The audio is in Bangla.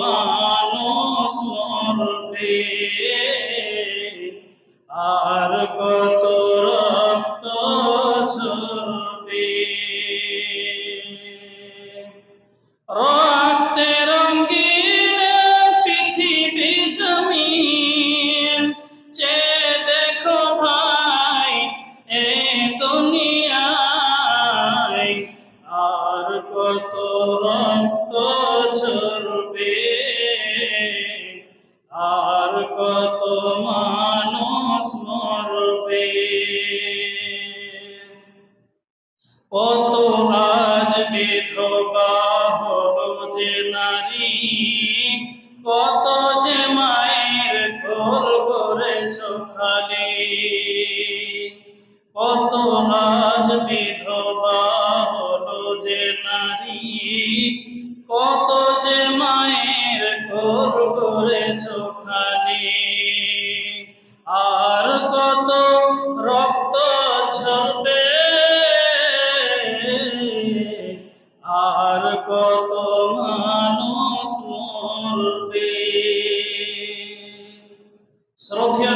মানুষ মরবে। আর কত রক্ত ঝরবে। রক্তে রঙ্গিন পৃথিবী জমিন। চে দেখো ভাই, এ দুনিয়ায় আর কত রক্ত আর কত মানুষ মরবে? কত আজ বিধবা হলো যে নারী? কত যে মায়ের কোল করেছ খালি? কত আজ বিধবা করেছ খালি আর কত রক্ত ঝরবে আর কত মানুষ মরবে। শ্রদ্ধা